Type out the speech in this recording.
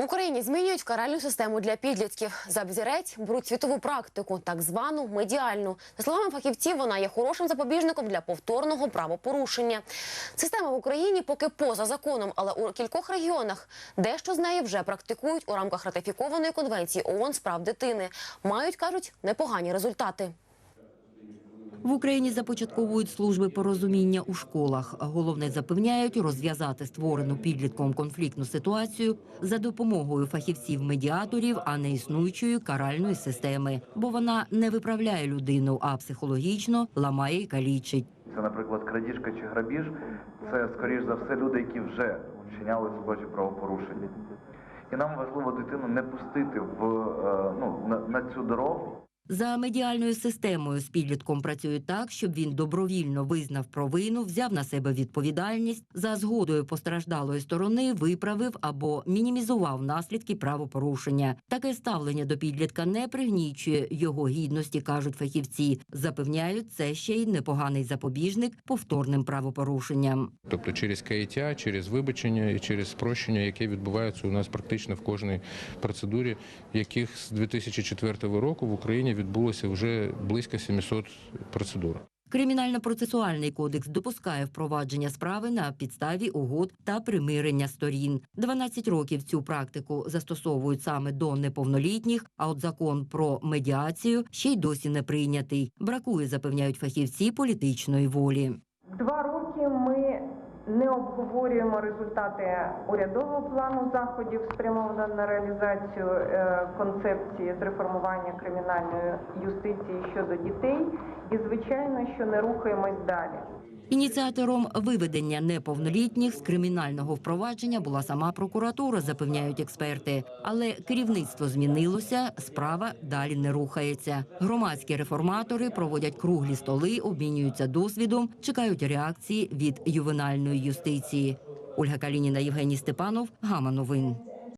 В Україні змінюють каральну систему для підлітків. За взірець беруть світову практику, так звану медіальну. За словами фахівців, вона є хорошим запобіжником для повторного правопорушення. Система в Україні поки поза законом, але у кількох регіонах дещо з неї вже практикують у рамках ратифікованої конвенції ООН з прав дитини. Мають кажуть непогані результати. В Україні започатковують служби порозуміння у школах. Головне запевняють розв'язати створену підлітком конфліктну ситуацію за допомогою фахівців-медіаторів, а не існуючої каральної системи, бо вона не виправляє людину, а психологічно ламає і калічить. Це, наприклад, крадіжка чи грабіж. Це, скоріш за все, люди, які вже вчиняли схожі правопорушення. І нам важливо дитину не пустити в е, ну, на, на цю дорогу. За медіальною системою з підлітком працюють так, щоб він добровільно визнав провину, взяв на себе відповідальність, за згодою постраждалої сторони виправив або мінімізував наслідки правопорушення. Таке ставлення до підлітка не пригнічує його гідності, кажуть фахівці. Запевняють, це ще й непоганий запобіжник повторним правопорушенням. Тобто через каяття, через вибачення і через спрощення, яке відбувається у нас практично в кожній процедурі, яких з 2004 року в Україні відбулося вже близько 700 процедур. Кримінально-процесуальний кодекс допускає впровадження справи на підставі угод та примирення сторін. 12 років цю практику застосовують саме до неповнолітніх. А от закон про медіацію ще й досі не прийнятий. Бракує, запевняють фахівці політичної волі. Два не обговорюємо результати урядового плану заходів, спрямованого на реалізацію е, концепції з реформування кримінальної юстиції щодо дітей, і звичайно, що не рухаємось далі. Ініціатором виведення неповнолітніх з кримінального впровадження була сама прокуратура, запевняють експерти. Але керівництво змінилося, справа далі не рухається. Громадські реформатори проводять круглі столи, обмінюються досвідом, чекають реакції від ювенальної юстиції. Ольга Калініна, Євгеній Степанов, Гама Новин.